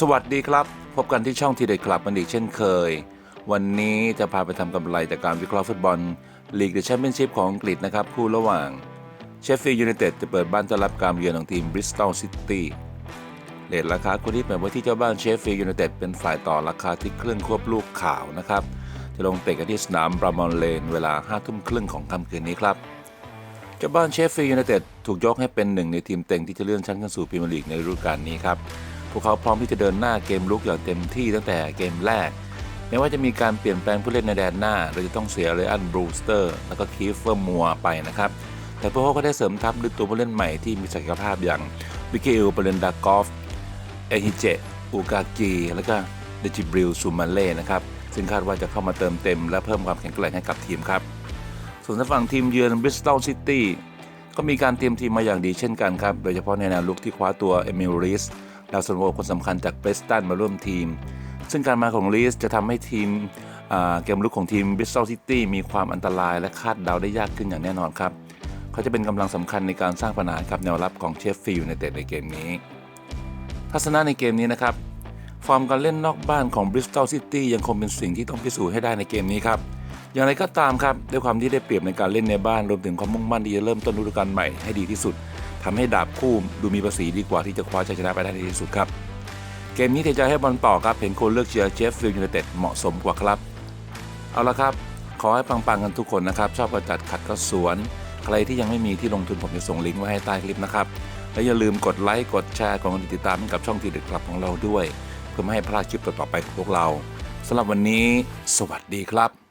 สวัสดีครับ พบกันที่ช่องทีเด็ดคลับมันอีกเช่นเคย วันนี้จะพาไปทำกำไรจากการวิเคราะห์ฟุตบอลลีกเดอะแชมเปี้ยนชิพของอังกฤษนะครับ คู่ระหว่างเชฟฟิลด์ยูไนเต็ดจะเปิดบ้านต้อนรับการเยือนของทีมบริสตอลซิตี้เลทราคาคู่นี้เป็นไว้ที่เจ้าบ้านเชฟฟิลด์ยูไนเต็ดเป็นฝ่ายต่อราคาที่เครื่องควบลูกข่าวนะครับ จะลงเตะกันที่สนามบรามอนเลน เวลา5ทุ่มครึ่งของค่ำคืนนี้ครับเจ้าบ้านเชฟฟิลด์ยูไนเต็ดถูกยกให้เป็นหนึ่งในทีมเต็งที่จะเลื่อนชั้นขึ้นสู่พรีเมียร์ลีกในฤดูกาลนี้ครับ วกเขาพร้อมที่จะเดินหน้าเกมลุกอย่างเต็มที่ตั้งแต่เกมแรกแม้ว่าจะมีการเปลี่ยนแปลงผู้เล่นในแดนหน้า เราจะต้องเสียเลอันบรูสเตอร์ แล้วก็คีฟเฟอร์มัวไปนะครับ แต่พวกเขาก็ได้เสริมทัพด้วยตัวผู้เล่นใหม่ที่มีศักยภาพอย่างบิกเกลเบรนดากอฟ เอฮิเจอูกากี แล้วก็เดจิบริลซูมาเล่นะครับ ซึ่งคาดว่าจะเข้ามาเติมเต็ม และเพิ่มความแข็งแกร่งให้กับทีมครับ ส่วนทางฝั่งทีมเยือนบริสตอลซิตี้ก็มีการเตรียมทีมมาอย่างดีเช่นกันครับ โดยเฉพาะในแนวลุกที่คว้าตัวเอมิลริส ดาวซันโวคนสำคัญจากเบรสตันมาร่วมทีม ซึ่งการมาของริสจะทำให้ทีมเกมลุกของทีมบริสตอลซิตี้มีความอันตรายและคาดเดาได้ยากขึ้นอย่างแน่นอนครับ เขาจะเป็นกำลังสำคัญในการสร้างปัญหากับแนวรับของเชฟฟิลด์ยูไนเต็ดในเกมนี้ ทัศนะในเกมนี้นะครับ ฟอร์มการเล่นนอกบ้านของ Bristol City ยังคงเป็นสิ่งที่ต้องพิสูจน์ให้ได้ในเกมนี้ครับอย่างไรก็ตามครับ ด้วยความที่ได้เปรียบในการเล่นในบ้านรวมถึงความมุ่งมั่นที่จะเริ่มต้นฤดูกาลใหม่ให้ดีที่สุด ทำให้ดาบคู่ดูมีประสีดีกว่าที่จะคว้าชัยชนะไปได้ในที่สุดครับ เกมนี้เทใจให้บอลต่อครับ เห็นคนเลือกเชียร์เจฟฟิลด์ยูไนเต็ดเหมาะสมกว่าครับ เอาละครับ ขอให้ปังๆกันทุกคนนะครับ ชอบกระจัดขัดก็สวน ใครที่ยังไม่มีที่ลงทุนผมจะส่งลิงก์ไว้ให้ใต้คลิปนะครับ และอย่าลืมกดไลค์กดแชร์กดติดตามให้กับช่องทีเด็ดคลับของเราด้วย เพื่อไม่ให้พลาดคลิปต่อๆไปของพวกเราสำหรับวันนี้ สวัสดีครับ